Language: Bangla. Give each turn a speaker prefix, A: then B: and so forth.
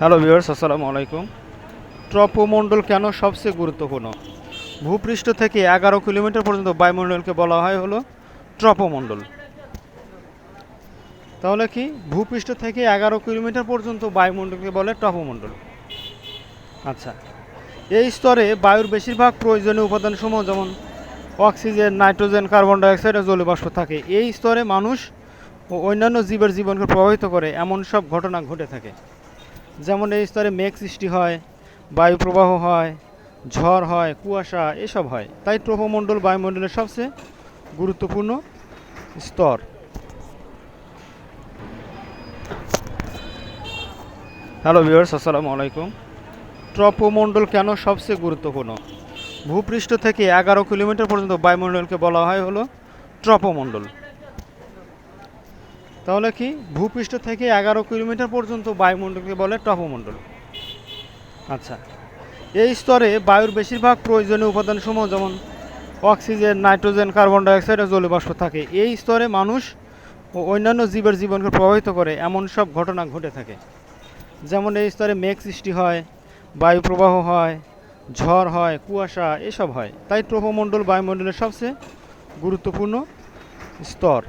A: হ্যালো ভিউয়ার্স আসসালামু আলাইকুম। ট্রপোমণ্ডল কেন সবচেয়ে গুরুত্বপূর্ণ? ভূপৃষ্ঠ থেকে এগারো কিলোমিটার পর্যন্ত বায়ুমণ্ডলকে বলা হয় হলো ট্রপোমণ্ডল। তাহলে কি? ভূপৃষ্ঠ থেকে এগারো কিলোমিটার পর্যন্ত বায়ুমণ্ডলকে বলে ট্রপোমণ্ডল। আচ্ছা এই স্তরে বায়ুর বেশিরভাগ প্রয়োজনীয় উপাদানসমূহ যেমন অক্সিজেন, নাইট্রোজেন, কার্বন ডাইঅক্সাইড ও জলীয়বাষ্প থাকে। এই স্তরে মানুষ ও অন্যান্য জীবের জীবনকে প্রভাবিত করে এমন সব ঘটনা ঘটে থাকে। যেমন এই স্তরে মেঘ সৃষ্টি হয় বায়ু প্রবাহ হয় ঝড় হয় কুয়াশা এসব হয়। তাই ট্রপোমণ্ডল বায়ুমণ্ডলের সবচেয়ে গুরুত্বপূর্ণ স্তর। হ্যালো ভিউয়ার্স আসসালামু আলাইকুম। ট্রপোমণ্ডল কেন সবচেয়ে গুরুত্বপূর্ণ? ভূপৃষ্ঠ থেকে এগারো কিলোমিটার পর্যন্ত বায়ুমণ্ডলকে বলা হয় হলো ট্রপোমণ্ডল। তাহলে কি? ভূপৃষ্ঠ থেকে এগারো কিলোমিটার পর্যন্ত বায়ুমণ্ডলকে বলে টপোমণ্ডল আচ্ছা। এই স্তরে বায়ুর বেশিরভাগ প্রয়োজনীয় উপাদানসমূহ যেমন অক্সিজেন, নাইট্রোজেন, কার্বন ডাইঅক্সাইড ও জলীয়বাষ্প থাকে। এই স্তরে মানুষ ও অন্যান্য জীবের জীবনকে প্রভাবিত করে, এমন সব ঘটনা ঘটে থাকে। যেমন এই স্তরে মেঘ সৃষ্টি হয়, বায়ু প্রবাহ হয়, ঝড় হয়, কুয়াশা, এসব হয়। তাই ট্রপোমণ্ডল বায়ুমণ্ডলের সবচেয়ে গুরুত্বপূর্ণ স্তর।